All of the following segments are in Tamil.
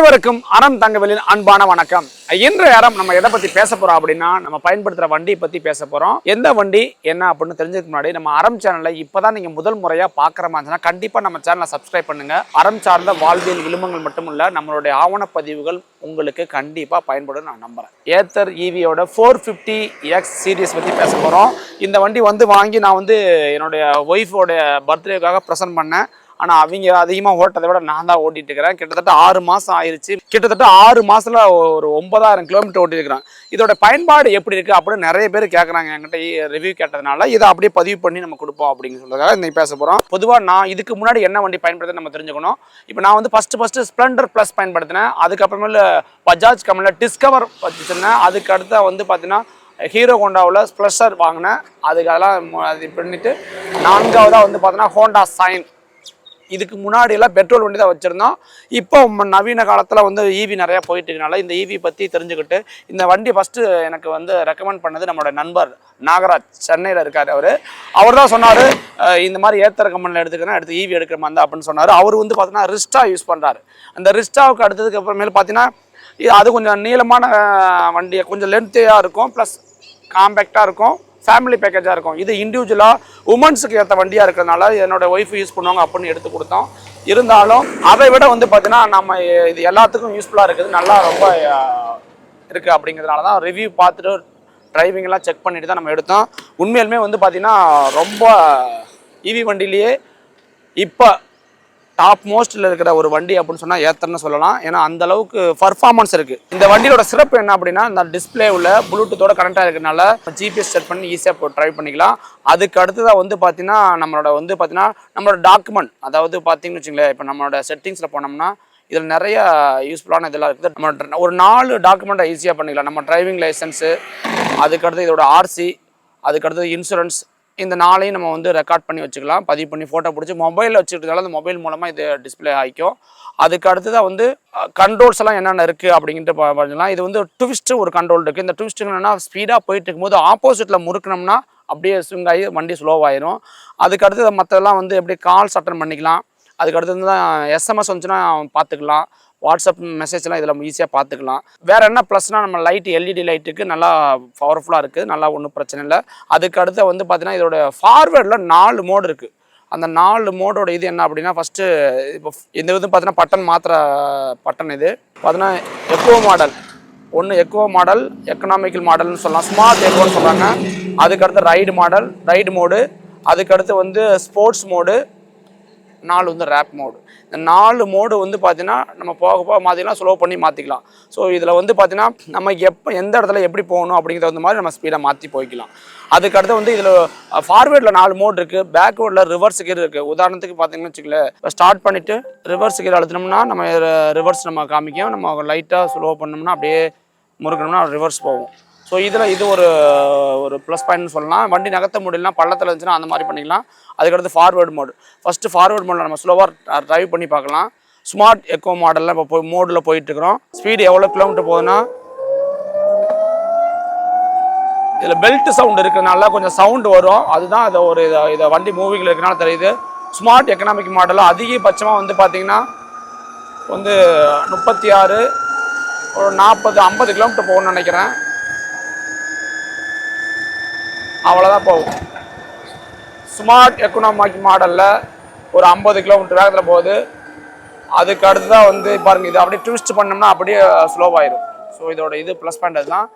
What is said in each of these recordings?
அனைவருக்கும் அறம் தங்கவேலின் அன்பான வணக்கம். இன்று அறம் நம்ம எதை பத்தி பேச போறோம் அப்படின்னா நம்ம பயன்படுத்துற வண்டியை பத்தி பேச போறோம். எந்த வண்டி என்ன அப்படின்னு தெரிஞ்சதுக்கு முன்னாடி நம்ம அறம் சேனலை இப்பதான் நீங்க முதல் முறையா பாக்குற மாதிரி இருந்துச்சுன்னா கண்டிப்பா நம்ம சேனலை சப்ஸ்கிரைப் பண்ணுங்க. அறம் சார்ந்த வாழ்வியல் விளிம்பங்கள் மட்டும் இல்ல நம்மளுடைய ஆவணப்பதிவுகள் உங்களுக்கு கண்டிப்பா பயன்படும் நான் நம்புறேன். ஏத்தர் ஈவியோட ஃபோர் ஃபிஃப்டி எக்ஸ் சீரியஸ் பத்தி பேச போறோம். இந்த வண்டி வந்து வாங்கி நான் வந்து என்னுடைய ஒய்ஃபோட பர்த்டேக்காக ப்ரெசென்ட் பண்ணேன். ஆனால் அவங்க அதிகமாக ஓட்டதை விட நான் தான் ஓட்டிட்டு இருக்கிறேன். கிட்டத்தட்ட ஆறு மாதம் ஆயிடுச்சு கிட்டத்தட்ட ஆறு மாதத்தில் ஒரு ஒன்பதாயிரம் கிலோமீட்டர் ஓட்டியிருக்கிறேன் இதோட பயன்பாடு எப்படி இருக்குது அப்படின்னு நிறைய பேர் கேட்குறாங்க என்கிட்ட ரிவ்யூ கேட்டதுனால இதை அப்படியே பதிவு பண்ணி நம்ம கொடுப்போம் அப்படின்னு சொல்கிறதாக இன்றைக்கி பேச போகிறோம் பொதுவாக நான் இதுக்கு முன்னாடி என்ன வண்டி பயன்படுத்த நம்ம தெரிஞ்சுக்கணும். இப்போ நான் வந்து ஃபஸ்ட்டு ஃபஸ்ட்டு ஸ்ப்ளெண்டர் ப்ளஸ் பயன்படுத்தினேன். அதுக்கப்புறமேல பஜாஜ் கம்பெனியில் டிஸ்கவர் வச்சுருந்தேன். அதுக்கு அடுத்த வந்து பார்த்தீங்கன்னா ஹீரோ ஹோண்டாவில் ஸ்ப்ளஷர் வாங்கினேன். அதுக்கு அதெல்லாம் இது அது நான்காவதாக வந்து பார்த்தோன்னா ஹோண்டா சைன் இதுக்கு முன்னாடியெல்லாம் பெட்ரோல் வண்டி தான் வச்சுருந்தோம். இப்போ நவீன காலத்தில் வந்து ஈவி நிறையா போயிட்டுருக்கனால இந்த ஈவி பற்றி தெரிஞ்சுக்கிட்டு இந்த வண்டி ஃபஸ்ட்டு எனக்கு வந்து ரெக்கமெண்ட் பண்ணது நம்மளோட நண்பர் நாகராஜ். சென்னையில் இருக்கார் அவர். அவர் தான் சொன்னார் இந்த மாதிரி ஏத்தர கம்பெனியில் எடுத்துக்கிறேன் எடுத்து ஈவி எடுக்கிற மாதிரி தான் அப்படின்னு சொன்னார். அவர் வந்து பார்த்தீங்கன்னா ரிஸ்டா யூஸ் பண்ணுறாரு அந்த ரிஸ்டாவுக்கு அடுத்ததுக்கு அப்புறமேல பார்த்தீங்கன்னா அது கொஞ்சம் நீளமான வண்டியை கொஞ்சம் லென்த்தியாக இருக்கும் ப்ளஸ் காம்பேக்டாக இருக்கும். ஃபேமிலி பேக்கேஜாக இருக்கும். இது இண்டிவிஜுவலாக உமன்ஸுக்கு ஏற்ற வண்டியாக இருக்கிறதுனால என்னோட ஒய்ஃப் யூஸ் பண்ணுவாங்க அப்படின்னு எடுத்து கொடுத்தோம். இருந்தாலும் அதை விட வந்து பார்த்தீங்கன்னா நம்ம இது எல்லாத்துக்கும் யூஸ்ஃபுல்லாக இருக்குது. நல்லா ரொம்ப இருக்குது அப்படிங்கிறதுனால தான் ரிவ்யூ பார்த்துட்டு டிரைவிங்லாம் செக் பண்ணிட்டு தான் நம்ம எடுத்தோம். உண்மையிலுமே வந்து பார்த்திங்கன்னா ரொம்ப இவி வண்டியிலேயே இப்போ டாப் மோஸ்ட்டில் இருக்கிற ஒரு வண்டி அப்படின்னு சொன்னால் ஏத்தர்னு சொல்லலாம். ஏன்னா அந்த அளவுக்கு பர்ஃபார்மன்ஸ் இருக்குது இந்த வண்டியோட சிறப்பு என்ன அப்படின்னா இந்த டிஸ்பிளே உள்ள ப்ளூடூத்தோட கனெக்டாக இருக்கிறனால ஜிபிஎஸ் செட் பண்ணி ஈஸியாக ட்ரைவ் பண்ணிக்கலாம். அதுக்கு அடுத்ததாக வந்து பார்த்தீங்கன்னா நம்மளோட வந்து பார்த்தீங்கன்னா நம்மளோட டாக்குமெண்ட் அதாவது பார்த்தீங்கன்னு வச்சுங்களேன் இப்போ நம்மளோட செட்டிங்ஸில் போனோம்னா இதில் நிறைய யூஸ்ஃபுல்லான இதெல்லாம் இருக்குது. நம்ம ஒரு நாலு டாக்குமெண்ட்டை ஈஸியாக பண்ணிக்கலாம். நம்ம டிரைவிங் லைசன்ஸு அதுக்கடுத்து இதோட ஆர்சி அதுக்கடுத்து இன்சூரன்ஸ் இந்த நாளையும் நம்ம வந்து ரெக்கார்ட் பண்ணி வச்சுக்கலாம். பதிவு பண்ணி ஃபோட்டோ பிடிச்சி மொபைலில் வச்சுக்கிறதால அந்த மொபைல் மூலமாக இது டிஸ்ப்ளே ஆகிக்கும் அதுக்கு அடுத்ததாக வந்து கண்ட்ரோல்ஸ் எல்லாம் என்னென்ன இருக்குது அப்படின்ட்டு பார்த்தீங்கன்னா இது வந்து ட்விஸ்ட்டு ஒரு கண்ட்ரோல் இருக்குது இந்த ட்விஸ்ட் என்னென்னா ஸ்பீடாக போயிட்டு இருக்கும்போது ஆப்போசிட்டில் முறுக்குனோம்னா அப்படியே ஸ்விங் ஆகி வண்டி ஸ்லோவாயிரும் அதுக்கு அடுத்தது மற்றதெல்லாம் வந்து எப்படி கால்ஸ் அட்டன் பண்ணிக்கலாம். அதுக்கு அடுத்தது தான் எஸ்எம்எஸ் வந்துச்சுன்னா பார்த்துக்கலாம். வாட்ஸ்அப் மெசேஜ்லாம் இதில் ஈஸியாக பார்த்துக்கலாம். வேறு என்ன ப்ளஸ்னால் நம்ம லைட் எல்இடி லைட்டுக்கு நல்லா பவர்ஃபுல்லாக இருக்குது. நல்லா ஒன்றும் பிரச்சனை இல்லை. அதுக்கு அடுத்து வந்து பார்த்திங்கன்னா இதோட ஃபார்வேர்டில் நாலு மோடு இருக்குது அந்த நாலு மோடோட இது என்ன அப்படின்னா ஃபஸ்ட்டு இப்போ இந்த இது பார்த்தீங்கன்னா பட்டன் மாத்திர பட்டன் இது. பார்த்தீங்கன்னா எக்கோ மாடல் ஒன்று எக்கோ மாடல் எக்கனாமிக்கல் மாடல்னு சொல்லலாம். ஸ்மார்ட் எக்கோன்னு சொல்கிறாங்க அதுக்கடுத்து ரைடு மாடல் ரைடு மோடு அதுக்கடுத்து வந்து ஸ்போர்ட்ஸ் மோடு நாலு வந்து ரேப் மோடு இந்த நாலு மோடு வந்து பார்த்தீங்கன்னா நம்ம போக போக மாற்றிக்கலாம் ஸ்லோ பண்ணி மாற்றிக்கலாம் ஸோ இதில் வந்து பார்த்தீங்கன்னா நம்ம எப்போ எந்த இடத்துல எப்படி போகணும் அப்படிங்கிறது தகுந்த மாதிரி நம்ம ஸ்பீடை மாற்றி போய்க்கலாம். அதுக்கடுத்து வந்து இதில் ஃபார்வேர்டில் நாலு மோடு இருக்குது பேக்வேர்டில் ரிவர்ஸ் கீர் இருக்குது உதாரணத்துக்கு பார்த்தீங்கன்னு வச்சுக்கல இப்போ ஸ்டார்ட் பண்ணிவிட்டு ரிவர்ஸ் கீர் அழுத்தினோம்னா நம்ம ரிவர்ஸ் நம்ம காமிக்கும். நம்ம லைட்டாக ஸ்லோ பண்ணோம்னா அப்படியே முறுக்கணும்னா ரிவர்ஸ் போகும். ஸோ இதில் இது ஒரு ஒரு ப்ளஸ் பாயிண்ட்னு சொல்லலாம். வண்டி நகர்த்த முடியலனா பள்ளத்தில் இருந்துச்சுன்னா அந்த மாதிரி பண்ணிக்கலாம். அதுக்கடுத்து ஃபார்வேர்டு மோடு ஃபஸ்ட்டு ஃபார்வேர்டு மோடில் நம்ம ஸ்லோவாக ட்ரைவ் பண்ணி பார்க்கலாம். ஸ்மார்ட் எக்கோ மாடலில் இப்போ போய் மோடில் போயிட்டுருக்குறோம் ஸ்பீடு எவ்வளோ கிலோமீட்டர் போகுதுன்னா இதில் பெல்ட் சவுண்ட் இருக்கிறதுனால கொஞ்சம் சவுண்டு வரும். அதுதான் இதை ஒரு இதை இதை வண்டி மூவிங்கில் இருக்கனால தெரியுது. ஸ்மார்ட் எக்கனாமிக் மாடலில் அதிகபட்சமாக வந்து பார்த்திங்கன்னா வந்து முப்பத்தி ஆறு ஒரு நாற்பது ஐம்பது கிலோமீட்டர் போகணும்னு நினைக்கிறேன். அவ்வளோதான் போகும். ஸ்மார்ட் எக்கனாமிக் மாடலில் ஒரு ஐம்பது கிலோமீட்டர் வேகத்தில் போகுது. அதுக்கு அடுத்ததாக வந்து பாருங்கள் இது அப்படியே ட்விஸ்ட் பண்ணோம்னா அப்படியே ஸ்லோவாயிடும் ஸோ இதோட இது ப்ளஸ் பாயிண்ட் அதுதான்.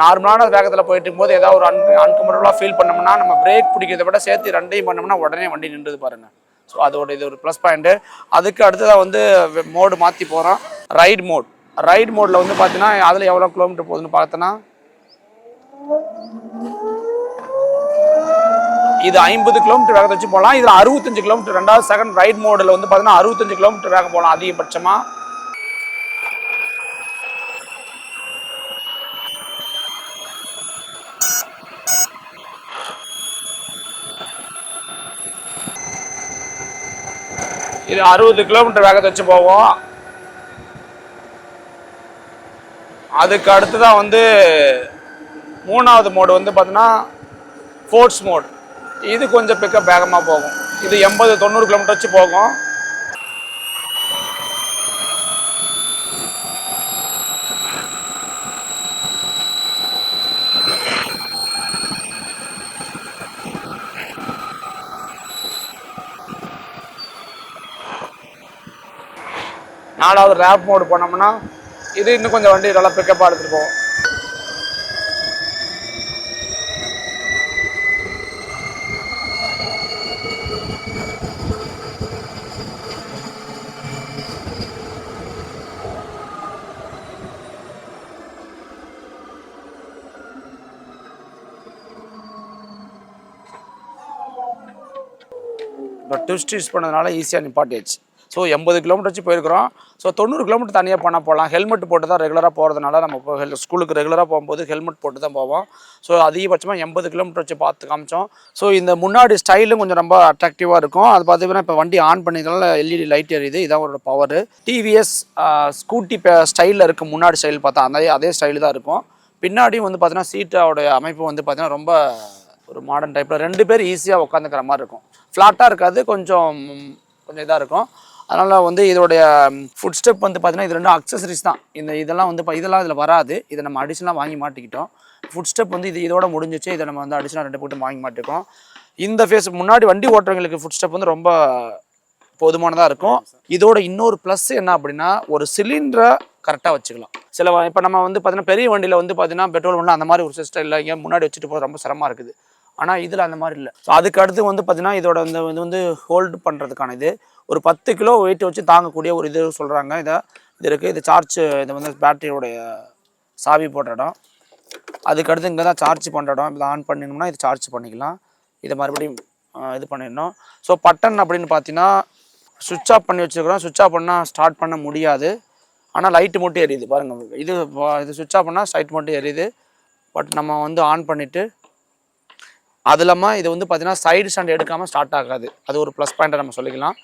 நார்மலான வேகத்தில் போயிட்டு இருக்கும்போது ஏதாவது ஒரு அன் அன்கம்ஃபர்டபுளாக ஃபீல் பண்ணோம்னா நம்ம பிரேக் பிடிக்கிறத விட சேர்த்து ரெண்டையும் பண்ணோம்னா உடனே வண்டி நின்றுது பாருங்கள் ஸோ அதோட இது ஒரு ப்ளஸ் பாயிண்ட்டு அதுக்கு அடுத்ததாக வந்து மோடு மாற்றி போகிறோம் ரைட் மோட் ரைட் மோடில் வந்து பார்த்தீங்கன்னா அதில் எவ்வளோ கிலோமீட்டர் போகுதுன்னு பார்த்தோன்னா இது ஐம்பது கிலோமீட்டர் வேகத்தை வச்சு போகலாம். இதில் அறுபத்தஞ்சு கிலோமீட்டர் ரெண்டாவது செகண்ட் ரைட் மோடில் வந்து பார்த்தீங்கன்னா அறுபத்தஞ்சு கிலோமீட்டர் வேகம் போகலாம் அதிகபட்சமாக இது அறுபது கிலோமீட்டர் வேகத்தை வச்சு போவோம். அதுக்கு அடுத்து தான் வந்து மூணாவது மோடு வந்து பார்த்தீங்கன்னா ஃபோர்ட்ஸ் மோட் இது கொஞ்சம் பிக்கப் வேகமாக போகும். இது எண்பது தொண்ணூறு கிலோமீட்டர் வச்சு போகும். நாலாவது ரேப் மோடு போனோம்னா இது இன்னும் கொஞ்சம் வண்டி நல்லா பிக்கப்பாக எடுத்துகிட்டு போவோம் ட்விஸ்ட் யூஸ் பண்ணதுனால ஈஸியாக நிப்பாட்டியாச்சு. ஸோ எண்பது கிலோமீட்டர் வச்சு போயிருக்கிறோம். ஸோ தொண்ணூறு கிலோமீட்டர் தனியாக போனால் போகலாம் ஹெல்மெட் போட்டு தான் ரெகுலராக போகிறதுனால நம்ம இப்போ ஹெல் ஸ்கூலுக்கு ரெகுலராக போகும்போது ஹெல்மெட் போட்டு தான் போவோம். ஸோ அதிகபட்சமாக எண்பது கிலோமீட்டர் வச்சு பார்த்து காமிச்சோம். ஸோ இந்த முன்னாடி ஸ்டைலும் கொஞ்சம் ரொம்ப அட்ராக்டிவாக இருக்கும். அது பார்த்தீங்கன்னா இப்போ வண்டி ஆன் பண்ணிக்கிறதுனால எல்இடி லைட் எரியுது. இதான் ஒரு பவர் டிவிஎஸ் ஸ்கூட்டி ஸ்டைலில் இருக்குது முன்னாடி ஸ்டைல் பார்த்தா அந்த அதே ஸ்டைல் தான் இருக்கும். பின்னாடியும் வந்து பார்த்தீங்கன்னா சீட்டோடைய அமைப்பு வந்து பார்த்தீங்கன்னா ரொம்ப ஒரு மாடர்ன் டைப்பில் ரெண்டு பேர் ஈஸியாக உட்காந்துக்கிற மாதிரி இருக்கும். ஃப்ளாட்டாக இருக்காது கொஞ்சம் கொஞ்சம் இதாக இருக்கும். அதனால் வந்து இதோடைய ஃபுட் ஸ்டெப் வந்து பார்த்திங்கன்னா இது ரெண்டும் அக்சசரிஸ் தான். இந்த இதெல்லாம் வந்து இப்போ இதெல்லாம் இதில் வராது. இதை நம்ம அடிஷனலாக வாங்கி மாட்டிக்கிட்டோம். ஃபுட் ஸ்டெப் வந்து இது இதோட முடிஞ்சிச்சு. இதை நம்ம வந்து அடிஷனலாக ரெண்டு போட்டு வாங்கி மாட்டிருக்கோம். இந்த ஃபேஸ் முன்னாடி வண்டி ஓட்டுறவங்களுக்கு ஃபுட் ஸ்டெப் வந்து ரொம்ப போதுமானதாக இருக்கும். இதோட இன்னொரு ப்ளஸ் என்ன அப்படின்னா ஒரு சிலிண்டரை கரெக்டாக வச்சுக்கலாம். சில இப்போ நம்ம வந்து பார்த்தீங்கன்னா பெரிய வண்டியில் வந்து பார்த்தீங்கன்னா பெட்ரோல் ஒன்று அந்த மாதிரி ஒரு சிஸ்டம் இல்லை. ஏன் முன்னாடி வச்சுட்டு போகிறது ரொம்ப சிரமமாக இருக்குது. ஆனால் இதில் அந்த மாதிரி இல்லை. ஸோ அதுக்கு அடுத்து வந்து பார்த்தீங்கன்னா இதோட இந்த இது வந்து ஹோல்டு பண்ணுறதுக்கான இது. ஒரு பத்து கிலோ வெயிட் வச்சு தாங்கக்கூடிய ஒரு இது சொல்கிறாங்க இதை இது இருக்குது இது சார்ஜ் இது வந்து பேட்டரியோடைய சாவி போடுற இடம். அதுக்கடுத்து இங்கே தான் சார்ஜ் பண்ணுற இடம். இதை ஆன் பண்ணினோம்னா இது சார்ஜ் பண்ணிக்கலாம். இதை மறுபடியும் இது பண்ணிடணும். ஸோ பட்டன் அப்படின்னு பார்த்தீங்கன்னா சுவிட்ச் ஆஃப் பண்ணி வச்சுருக்கிறோம். சுவிட்ச் ஆஃப் பண்ணால் ஸ்டார்ட் பண்ண முடியாது. ஆனால் லைட்டு மட்டும் எரியுது. பாருங்கள் இது இது சுவிட்ச் ஆஃப் பண்ணால் லைட் மட்டும் எரியுது. பட் நம்ம வந்து ஆன் பண்ணிவிட்டு அது இல்லாமல் இது வந்து பார்த்தீங்கன்னா சைடு ஸ்டாண்ட் எடுக்காமல் ஸ்டார்ட் ஆகாது. அது ஒரு ப்ளஸ் பாயிண்ட்டை நம்ம சொல்லிக்கலாம்.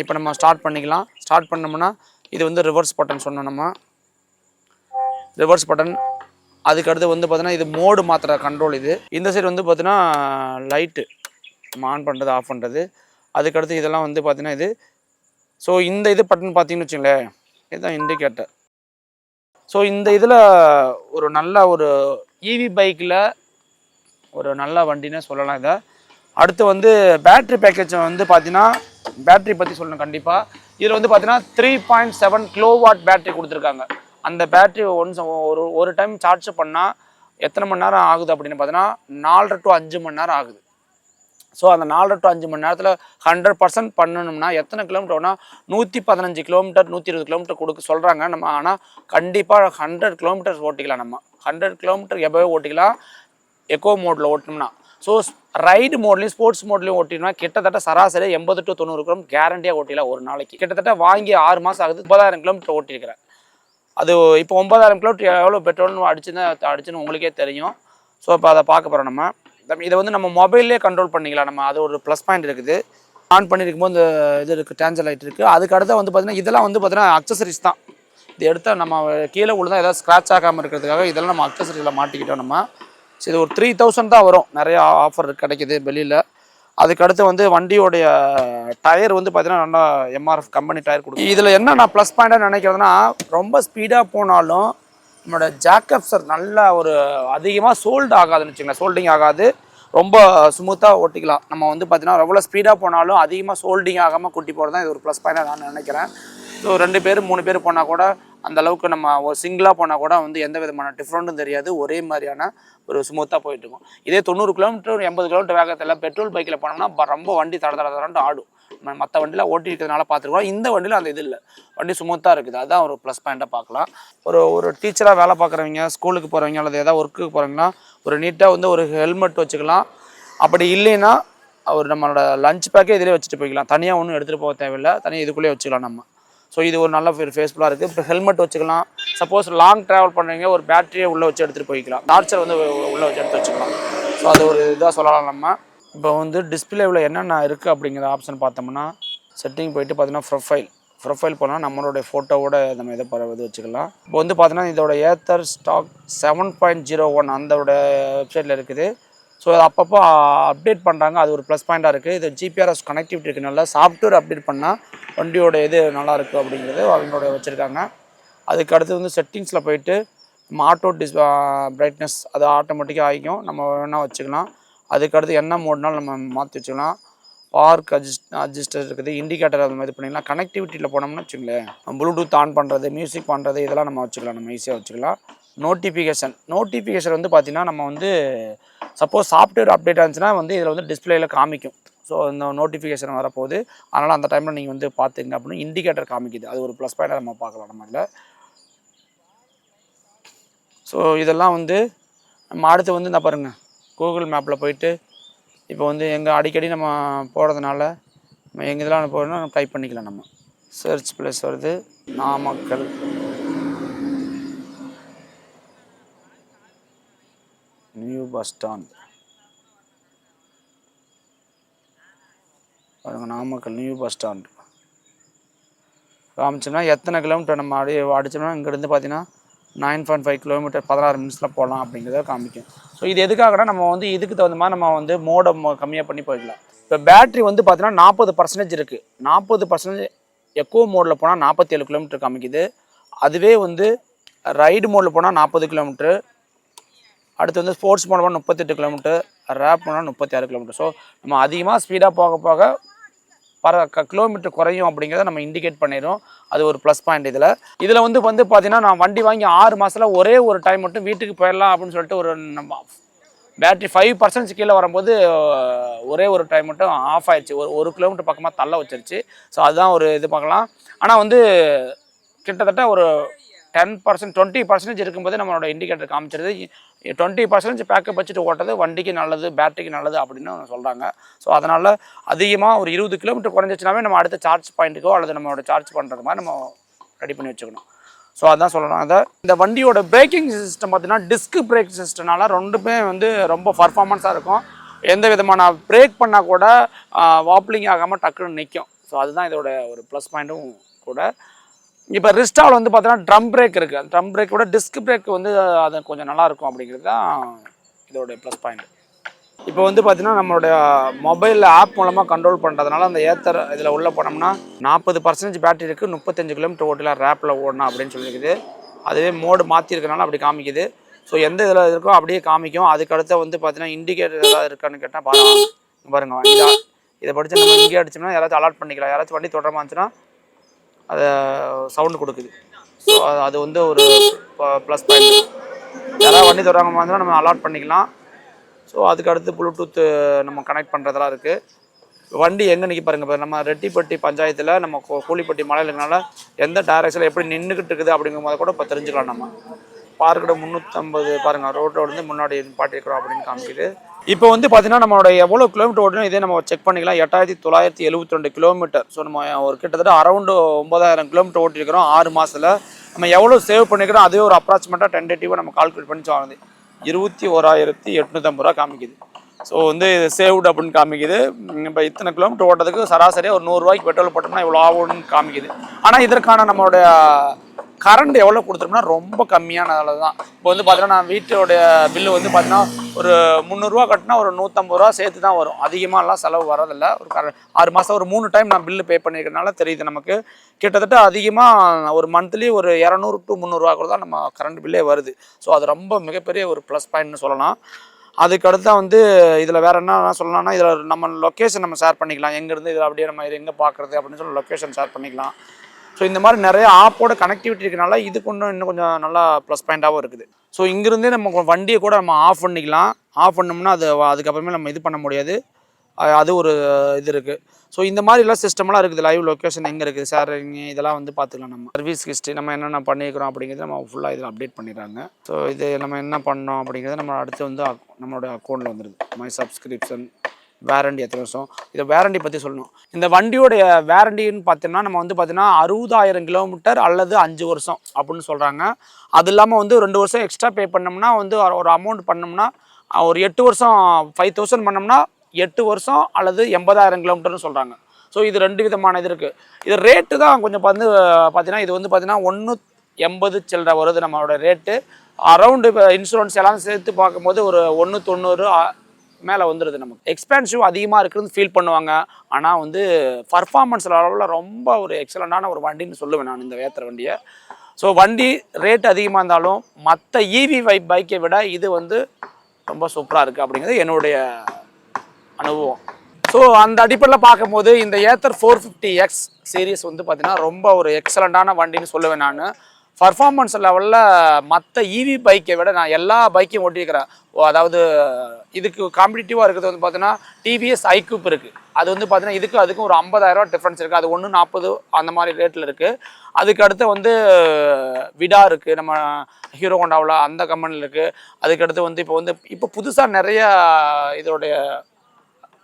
இப்போ நம்ம ஸ்டார்ட் பண்ணிக்கலாம். ஸ்டார்ட் பண்ணோம்னா இது வந்து ரிவர்ஸ் பட்டன் சொன்னோம் நம்ம. ரிவர்ஸ் பட்டன் அதுக்கு அடுத்து வந்து பார்த்தீங்கன்னா இது மோடு மாத்திர கண்ட்ரோல் இது. இந்த சைடு வந்து பார்த்தீங்கன்னா லைட்டு நம்ம ஆன் பண்ணுறது ஆஃப் பண்ணுறது அதுக்கடுத்து இதெல்லாம் வந்து பார்த்தீங்கன்னா இது. ஸோ இந்த இது பட்டன் பார்த்தீங்கன்னு வச்சுங்களேன். இதுதான் இண்டிகேட்டர் ஸோ இந்த இதில் ஒரு நல்ல ஒரு இவி பைக்கில் ஒரு நல்ல வண்டினே சொல்லலாம் இதை. அடுத்து வந்து பேட்ரி பேக்கேஜ் வந்து பார்த்தீங்கன்னா பேட்ரி பற்றி சொல்லணும் கண்டிப்பாக இதில் வந்து பார்த்தீங்கன்னா three point seven kilowatt கொடுத்துருக்காங்க. அந்த பேட்ரி ஒன்ஸ் ஒரு ஒரு டைம் சார்ஜ் பண்ணால் எத்தனை மணி நேரம் ஆகுது அப்படின்னு பார்த்தீங்கன்னா நாலரை டு அஞ்சு மணி நேரம் ஆகுது. ஸோ அந்த நாலரை டு அஞ்சு மணி நேரத்தில் ஹண்ட்ரட் பர்சன்ட் பண்ணணும்னா எத்தனை கிலோமீட்டர் வேணால் நூற்றி பதினஞ்சு கிலோமீட்டர் நூற்றி இருபது கிலோமீட்டர் கொடுக்க சொல்கிறாங்க நம்ம. ஆனால் கண்டிப்பாக ஹண்ட்ரட் கிலோமீட்டர்ஸ் ஓட்டிக்கலாம் நம்ம. ஹண்ட்ரட் கிலோமீட்டர் எப்போவே ஓட்டிக்கலாம். எக்கோ மோடில் ஓட்டினோம்னா. ஸோ ரைடு மோட்லையும் ஸ்போர்ட்ஸ் மோட்லையும் ஓட்டினோம்னா கிட்டத்தட்ட சராசரி எண்பது டு தொண்ணூறு கிலோ கேரண்டியாக ஓட்டிடலாம் ஒரு நாளைக்கு. கிட்டத்தட்ட வாங்கி ஆறு மாதம் ஆகுது முப்பதாயிரம் கிலோமீட்டர் ஓட்டியிருக்கிறேன். அது இப்போ ஒன்பதாயிரம் கிலோமீட்டர் எவ்வளோ பெட்ரோல்னு அடிச்சுன்னு அடிச்சுன்னு உங்களுக்கே தெரியும். ஸோ இப்போ அதை பார்க்க போகிறோம் நம்ம. இதை வந்து நம்ம மொபைல்லே கண்ட்ரோல் பண்ணிக்கலாம். நம்ம அது ஒரு ப்ளஸ் பாயிண்ட் இருக்குது. ஆன் பண்ணியிருக்கும் போது இந்த இது இருக்குது டேஞ்சர் லைட் இருக்குது அதுக்கு அடுத்து வந்து பார்த்தீங்கன்னா இதெல்லாம் வந்து பார்த்தீங்கன்னா அக்சசரிஸ் தான். இது எடுத்தால் நம்ம கீழே விழுந்தா ஏதாவது ஸ்க்ராட்ச் ஆகாமல் இருக்கிறதுக்காக இதெல்லாம் நம்ம அக்சசரியில் மாட்டிக்கிட்டோம் நம்ம. ஸோ இது ஒரு த்ரீ தௌசண்ட் தான் வரும். நிறையா ஆஃபர் கிடைக்கிது வெளியில். அதுக்கடுத்து வந்து வண்டியோடைய டயர் வந்து பார்த்தீங்கன்னா நல்லா எம்ஆர்எஃப் கம்பெனி டயர் கொடுக்கும். இதில் என்ன நான் ப்ளஸ் பாயிண்டாக நினைக்கிறதுனா ரொம்ப ஸ்பீடாக போனாலும் நம்மளோட ஜாக்கப்சர் நல்லா ஒரு அதிகமாக சோல்டு ஆகாதுன்னு வச்சுங்களேன் சோல்டிங் ஆகாது. ரொம்ப ஸ்மூத்தாக ஓட்டிக்கலாம். நம்ம வந்து பார்த்தீங்கன்னா எவ்வளோ ஸ்பீடாக போனாலும் அதிகமாக சோல்டிங் ஆகாமல் கூட்டி போகிறது தான் இது ஒரு ப்ளஸ் பாயிண்டாக நான் நினைக்கிறேன். ஸோ ரெண்டு பேர் மூணு பேர் போனால் கூட அந்த அளவுக்கு நம்ம ஒரு சிங்கிளாக போனால் கூட வந்து எந்த விதமான டிஃப்ரெண்ட்டும் தெரியாது. ஒரே மாதிரியான ஒரு ஸ்மூத்தாக போயிட்டு இருக்கும். இதே தொண்ணூறு கிலோமீட்டர் எண்பது கிலோமீட்டர் வேகத்தில் பெட்ரோல் பைக்கில் போனோம்னா ரொம்ப வண்டி தட தட தடன்ட்டு ஆடும். நம்ம மற்ற வண்டியில் ஓட்டி இருக்கிறதுனால பார்த்துருக்கோம் இந்த வண்டியில் அந்த இது இல்லை. வண்டி ஸ்மூத்தாக இருக்குது. அதுதான் ஒரு ப்ளஸ் பாயிண்ட்டாக பார்க்கலாம் ஒரு ஒரு டீச்சராக வேலை பார்க்குறவங்க ஸ்கூலுக்கு போகிறவங்க அல்லது ஏதாவது ஒர்க்குக்கு போகிறவங்கன்னா ஒரு நீட்டாக வந்து ஒரு ஹெல்மெட் வச்சுக்கலாம். அப்படி இல்லைன்னா ஒரு நம்மளோட லஞ்ச் பேக்கே இதிலே வச்சுட்டு போய்க்கலாம். தனியாக ஒன்றும் எடுத்துகிட்டு போக தேவையில்லை. தனியாக இதுக்குள்ளேயே வச்சுக்கலாம் நம்ம. ஸோ இது ஒரு நல்ல ஃபேஸ்ஃபுல்லாக இருக்குது இப்போ ஹெல்மெட் வச்சுக்கலாம். சப்போஸ் லாங் ட்ராவல் பண்ணுறீங்க ஒரு பேட்டரியை உள்ளே வச்சு எடுத்துகிட்டு போய்க்கலாம். டார்ச்சர் வந்து உள்ளே வச்சு எடுத்து வச்சுக்கலாம். ஸோ அது ஒரு இதாக சொல்லலாம் நம்ம. இப்போ வந்து டிஸ்பிளேவில் என்னென்ன இருக்குது அப்படிங்கிற ஆப்ஷன் பார்த்தோம்னா செட்டிங் போயிட்டு பார்த்தீங்கன்னா ப்ரொஃபைல் ப்ரொஃபைல் போனால் நம்மளுடைய ஃபோட்டோவோட நம்ம இதை இது வச்சுக்கலாம். இப்போ வந்து பார்த்தீங்கன்னா இதோட Ather stack seven point zero one அந்தோட வெப்சைட்டில் இருக்குது. ஸோ அது அப்பப்போ அப்டேட் பண்ணுறாங்க அது ஒரு ப்ளஸ் பாயிண்ட்டாக இருக்குது இது ஜிபிஆர்எஸ் கனெக்டிவிட்டி இருக்குனால சாஃப்ட்வேர் அப்டேட் பண்ணால் வண்டியோட இது நல்லா அப்படிங்கிறது அவங்களோட வச்சுருக்காங்க. அதுக்கு அடுத்து வந்து செட்டிங்ஸில் போயிட்டு நம்ம ஆட்டோ டிஸ் பிரைட்னஸ் அது ஆட்டோமேட்டிக்காக ஆகிக்கும். நம்ம வேணால் வச்சுக்கலாம். அதுக்கு அடுத்து என்ன மோட்னாலும் நம்ம மாற்றி வச்சுக்கலாம். பார்க் அட்ஜஸ்ட் அட்ஜஸ்டர் இருக்குது இண்டிகேட்டர் அந்த மாதிரி பண்ணிக்கலாம். கனெக்டிவிட்டியில் போனோம்னு வச்சுங்களேன் ப்ளூடூத் ஆன் பண்ணுறது மியூசிக் பண்ணுறது இதெல்லாம் நம்ம வச்சுக்கலாம். நம்ம ஈஸியாக வச்சுக்கலாம். நோட்டிஃபிகேஷன் நோட்டிஃபிகேஷன் வந்து பார்த்திங்கன்னா நம்ம வந்து சப்போஸ் சாஃப்ட்வேர் அப்டேட் ஆச்சுன்னா வந்து இதில் வந்து டிஸ்பிளேயில் காமிக்கும். ஸோ இந்த நோட்டிஃபிகேஷன் வரப்போகுது. அதனால் அந்த டைமில் நீங்கள் வந்து பார்த்துங்க அப்படின்னு இண்டிகேட்டர் காமிக்குது. அது ஒரு ப்ளஸ் பாயிண்டாக நம்ம பார்க்கலாம் நம்ம இதில். ஸோ இதெல்லாம் வந்து நம்ம அடுத்து வந்து இந்த பாருங்கள் கூகுள் மேப்பில் போயிட்டு இப்போ வந்து எங்கே அடிக்கடி நம்ம போகிறதுனால நம்ம எங்கே இதெல்லாம் போகிறோம்னா நம்ம டைப் பண்ணிக்கலாம் நம்ம. சர்ச் ப்ளஸ் வருது. நாமக்கல். நியூ பஸ் ஸ்டாண்ட் பாருங்க நாமக்கல் நியூ பஸ் ஸ்டாண்ட் காமிச்சோம்னா எத்தனை கிலோமீட்டர் நம்ம அப்படியே அடிச்சோம்னா இங்கேருந்து பார்த்தீங்கன்னா நைன் பாயிண்ட் ஃபைவ் கிலோமீட்டர் பதினாறு மினிட்ஸில் போகலாம் அப்படிங்கிறத காமிக்கும். ஸோ இது எதுக்காகனா நம்ம வந்து இதுக்கு தகுந்த மாதிரி நம்ம வந்து மோட கம்மியாக பண்ணி போயிடலாம். இப்போ பேட்ரி வந்து பார்த்தீங்கன்னா நாற்பது பர்சன்டேஜ் இருக்குது நாற்பது பர்சன்டேஜ் எக்கோ மோடில் போனால் நாற்பத்தி ஏழு கிலோமீட்டர் காமிக்குது. அதுவே வந்து ரைடு மோடில் போனால் நாற்பது கிலோமீட்ரு அடுத்து வந்து ஸ்போர்ட்ஸ் மோட் போனால் முப்பத்தெட்டு கிலோமீட்டர் ரேப் போனால் முப்பத்தி ஆறு கிலோமீட்டர் ஸோ நம்ம அதிகமாக ஸ்பீடாக போக போக பர க கிலோமீட்டர் குறையும் அப்படிங்கிறத நம்ம இண்டிகேட் பண்ணிடும் அது ஒரு ப்ளஸ் பாயிண்ட் இதில். இதில் வந்து வந்து பார்த்தீங்கன்னா நான் வண்டி வாங்கி ஆறு மாதத்தில் ஒரே ஒரு டைம் மட்டும் வீட்டுக்கு போயிடலாம் அப்படின்னு சொல்லிட்டு ஒரு நம்ம பேட்ரி ஃபைவ் பர்சன்ட் கீழே வரும்போது ஒரே ஒரு டைம் மட்டும் ஆஃப் ஆயிடுச்சு. ஒரு ஒரு கிலோமீட்டர் பக்கமாக தள்ள வச்சிருச்சு. ஸோ அதுதான் ஒரு இது பார்க்கலாம். ஆனால் வந்து கிட்டத்தட்ட ஒரு டென் பர்சன்ட் டுவெண்ட்டி பர்சன்டேஜ் இருக்கும்போது நம்மளோட இண்டிகேட்டர் காமிச்சிருது. டுவெண்ட்டி பர்சன்டேஜ் பேக்கப் வச்சுட்டு ஓட்டுறது வண்டிக்கு நல்லது பேட்டரிக்கு நல்லது அப்படின்னு சொல்கிறாங்க ஸோ அதனால் அதிகமாக ஒரு இருபது கிலோமீட்டர் குறைஞ்சிச்சுனாவே நம்ம அடுத்த சார்ஜ் பாயிண்ட்டுக்கோ அல்லது நம்மளோட சார்ஜ் பண்ணுறது மாதிரி நம்ம ரெடி பண்ணி வச்சுக்கணும். ஸோ அதான் சொல்லணும். அதை இந்த வண்டியோட பிரேக்கிங் சிஸ்டம் பார்த்தீங்கன்னா டிஸ்க் பிரேக் சிஸ்டம்னால ரெண்டுமே வந்து ரொம்ப பர்ஃபார்மன்ஸாக இருக்கும். எந்த விதமான பிரேக் பண்ணால் கூட வாப்ளிங் ஆகாமல் டக்குன்னு நிற்கும் ஸோ அதுதான் இதோட ஒரு ப்ளஸ் பாயிண்ட்டும் கூட. இப்போ ரிஸ்டால் வந்து பார்த்தீங்கன்னா ட்ரம் பிரேக் இருக்குது அந்த ட்ரம் பிரேக்கோட டிஸ்க் பிரேக் வந்து அது கொஞ்சம் நல்லாயிருக்கும் அப்படிங்கிறது தான் இதோட ப்ளஸ் பாயிண்ட் இப்போ வந்து பார்த்தீங்கன்னா நம்மளுடைய மொபைலில் ஆப் மூலமாக கண்ட்ரோல் பண்ணுறதுனால அந்த ஏத்தர் இதில் உள்ளே போனோம்னா நாற்பது பர்சன்டேஜ் பேட்டரி இருக்குது முப்பத்தஞ்சு கிலோமீட்டர் ஓட்டலாக ரேப்பில் ஓடணும் அப்படின்னு சொல்லியிருக்குது அதுவே மோடு மாற்றிருக்கனால அப்படி காமிக்குது. ஸோ எந்த இதில் இருக்கோ அப்படியே காமிக்கும். அதுக்கு வந்து பார்த்தீங்கன்னா இண்டிகேட்டர் ஏதாவது இருக்கான்னு கேட்டால் பாருங்க. பாருங்க இதா இதை படித்து நம்ம இங்கே அடிச்சோம்னா யாராச்சும் அலாட் பண்ணிக்கலாம். யாராச்சும் வண்டி தொடரமா இருந்துச்சுன்னா அதை சவுண்டு கொடுக்குது. ஸோ அது வந்து ஒரு ப்ளஸ் பாயிண்ட் யாராவது வண்டி தொடராங்க மாதிரி நம்ம அலாட் பண்ணிக்கலாம். ஸோ அதுக்கு அடுத்து ப்ளூடூத்து நம்ம கனெக்ட் பண்ணுறதெல்லாம் இருக்குது வண்டி எங்கே நிற்க பாருங்க இப்போ நம்ம ரெட்டிப்பட்டி பஞ்சாயத்தில் நம்ம கூலிப்பட்டி மலையில் இருக்கனால எந்த டேரக்ஷனில் எப்படி நின்றுக்கிட்டு இருக்குது அப்படிங்கும் போது கூட இப்போ தெரிஞ்சுக்கலாம் நம்ம. பார்க்கிட்ட முந்நூற்றம்பது பாருங்கள் ரோட்டோட இருந்து முன்னாடி பாட்டிருக்கிறோம் அப்படின்னு காமிக்குது. இப்போ வந்து பார்த்தீங்கன்னா நம்மளோட எவ்வளோ கிலோமீட்டர் ஓடணும் இதே நம்ம செக் பண்ணிக்கலாம். எட்டாயிரத்தி தொள்ளாயிரத்தி எழுபத்தி ரெண்டு கிலோமீட்டர் ஸோ நம்ம ஒரு கிட்டத்தட்ட அரௌண்டு ஒன்பதாயிரம் கிலோமீட்டர் ஓட்டிருக்கிறோம் ஆறு மாதத்தில் நம்ம எவ்வளோ சேவ் பண்ணிக்கிறோம்? அதே ஒரு அப்ராக்சிமேட்டாக டென்டேட்டிவாக நம்ம கால்குலேட் பண்ணி வாங்குது இருபத்தி ஓராயிரத்தி எட்நூற்றம்பது ரூபா காமிக்குது. ஸோ வந்து இது சேவ்டு அப்படின்னு காமிக்குது. இப்போ இத்தனை கிலோமீட்டர் ஓட்டதுக்கு சராசரியாக ஒரு நூறுரூவாய்க்கு பெட்ரோல் போட்டோம்னா இவ்வளோ ஆகும்னு காமிக்குது. ஆனால் இதற்கான நம்மளுடைய கரண்ட் எவ்வளோ கொடுத்துரும்னா ரொம்ப கம்மியான அளவு தான். இப்போ வந்து பார்த்தீங்கன்னா நான் வீட்டோடைய பில்லு வந்து பார்த்தீங்கன்னா ஒரு முந்நூறுரூவா கட்டினா ஒரு நூற்றம்பது ரூபா சேர்த்து தான் வரும். அதிகமாகலாம் செலவு வரதில்ல ஒரு கர ஆறு மாதம் ஒரு மூணு டைம் நான் பில்லு பே பண்ணியிருக்கனால தெரியுது நமக்கு. கிட்டத்தட்ட அதிகமாக ஒரு மந்த்லி ஒரு இரநூறு டு முந்நூறுரூவா கூட தான் நம்ம கரண்ட் பில்லே வருது. ஸோ அது ரொம்ப மிகப்பெரிய ஒரு ப்ளஸ் பாயிண்ட்னு சொல்லலாம். அதுக்கு வந்து இதில் வேறு என்ன சொல்லலாம்னா இதில் நம்ம லொக்கேஷன் நம்ம ஷேர் பண்ணிக்கலாம். எங்கேருந்து இதில் அப்படியே நம்ம இது எங்கே பார்க்குறது அப்படின்னு சொல்லி லொக்கேஷன் ஷேர் பண்ணிக்கலாம். ஸோ இந்த மாதிரி நிறைய ஆப்போட கனெக்டிவிட்டி இருக்கனால இது கொஞ்சம் இன்னும் கொஞ்சம் நல்லா ப்ளஸ் பாயிண்ட்டாகவும் இருக்குது. ஸோ இங்கேருந்தே நம்ம வண்டியை கூட நம்ம ஆஃப் பண்ணிக்கலாம். ஆஃப் பண்ணோம்னா அது அதுக்கப்புறமே நம்ம இது பண்ண முடியாது. அது ஒரு இது இருக்குது ஸோ இந்த மாதிரிலாம் சிஸ்டம்லாம் இருக்குது. லைவ் லொக்கேஷன் எங்கே இருக்குது? சார் இதெல்லாம் வந்து பார்த்துக்கலாம் நம்ம. சர்வீஸ் ஹிஸ்ட்ரி நம்ம என்னென்ன பண்ணிக்கிறோம் அப்படிங்கிறத நம்ம ஃபுல்லாக இதில் அப்டேட் பண்ணிடுறாங்க. ஸோ இது நம்ம என்ன பண்ணோம் அப்படிங்கிறது நம்ம அடுத்து வந்து நம்மளோட அக்கௌண்ட்டில் வந்துடுது மை சப்ஸ்கிரிப்ஷன் வேரண்டி எத்தனை வருஷம்? இதை வேரண்டி பற்றி சொல்லணும். இந்த வண்டியோடைய வேரண்டின்னு பார்த்தோம்னா நம்ம வந்து பார்த்தீங்கன்னா அறுபதாயிரம் கிலோமீட்டர் அல்லது அஞ்சு வருஷம் அப்படின்னு சொல்கிறாங்க அது இல்லாமல் வந்து ரெண்டு வருஷம் எக்ஸ்ட்ரா பே பண்ணோம்னா வந்து ஒரு- அமௌண்ட் பண்ணோம்னா ஒரு எட்டு வருஷம் ஃபைவ் தௌசண்ட் பண்ணோம்னா எட்டு வருஷம் அல்லது எண்பதாயிரம் கிலோமீட்டர்னு சொல்கிறாங்க ஸோ இது ரெண்டு விதமான இது இருக்குது இது ரேட்டு தான் கொஞ்சம் வந்து பார்த்தீங்கன்னா இது வந்து பார்த்தீங்கன்னா ஒன்று எண்பது சில்லற வருது நம்மளோட ரேட்டு அரௌண்டு இப்போ இன்சூரன்ஸ் எல்லாம் சேர்த்து பார்க்கும்போது ஒரு ஒன்று தொண்ணூறு மேலே வந்துடுது நமக்கு. எக்ஸ்பென்சிவ் அதிகமாக இருக்குன்னு ஃபீல் பண்ணுவாங்க. ஆனால் வந்து பர்ஃபார்மன்ஸ் அளவில் ரொம்ப ஒரு எக்ஸலண்ட்டான ஒரு வண்டின்னு சொல்லுவேன் நான் இந்த ஏற்றுற வண்டியை. ஸோ வண்டி ரேட் அதிகமாக இருந்தாலும் மற்ற இவி வைப் பைக்கை விட இது வந்து ரொம்ப சூப்பராக இருக்குது அப்படிங்கிறது என்னுடைய அனுபவம். ஸோ அந்த அடிப்படையில் பார்க்கும்போது இந்த Ather four fifty X series வந்து பார்த்திங்கன்னா ரொம்ப ஒரு எக்ஸலண்ட்டான வண்டின்னு சொல்லுவேன் நான். பர்ஃபார்மன்ஸ் லெவலில் மற்ற இவி பைக்கை விட நான் எல்லா பைக்கையும் ஓட்டியிருக்கிறேன். ஓ, அதாவது இதுக்கு காம்படிட்டிவாக இருக்கிறது வந்து பார்த்தீங்கன்னா டிவிஎஸ் ஐக்யூப் இருக்குது அது வந்து பார்த்தீங்கன்னா இதுக்கு அதுக்கும் ஒரு 50000 டிஃப்ரென்ஸ் இருக்குது அது ஒன்று நாற்பது அந்த மாதிரி ரேட்டில் இருக்குது அதுக்கு அடுத்து வந்து விடா இருக்குது நம்ம ஹீரோ ஹோண்டாவில் அந்த கம்பெனியில் இருக்குது அதுக்கு அடுத்து வந்து இப்போ வந்து இப்போ புதுசாக நிறைய இதோடைய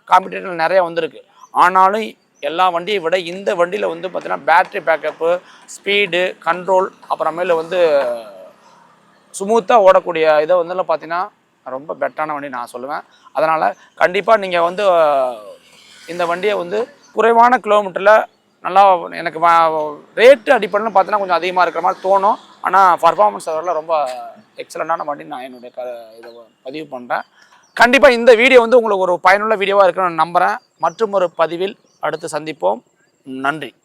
காம்படிட்டர் நிறையா வந்திருக்கு. ஆனாலும் எல்லா வண்டியை விட இந்த வண்டியில் வந்து பார்த்திங்கன்னா பேட்ரி பேக்கப்பு ஸ்பீடு கண்ட்ரோல் அப்புறமேல வந்து ஸ்மூத்தாக ஓடக்கூடிய இதை வந்து பார்த்தீங்கன்னா ரொம்ப பெட்டரான வண்டி நான் சொல்லுவேன். அதனால் கண்டிப்பாக நீங்கள் வந்து இந்த வண்டியை வந்து குறைவான கிலோமீட்டரில் நல்லா எனக்கு ரேட்டு அடிப்படையில் பார்த்தீங்கன்னா கொஞ்சம் அதிகமாக இருக்கிற மாதிரி தோணும். ஆனால் பர்ஃபார்மன்ஸ் வரல ரொம்ப எக்ஸலண்ட்டான வண்டி நான் என்னுடைய க இதை பதிவு பண்ணுறேன் கண்டிப்பாக இந்த வீடியோ வந்து உங்களுக்கு ஒரு பயனுள்ள வீடியோவாக இருக்குன்னு நம்புகிறேன் மற்றும் ஒரு பதிவில் அடுத்து சந்திப்போம். நன்றி.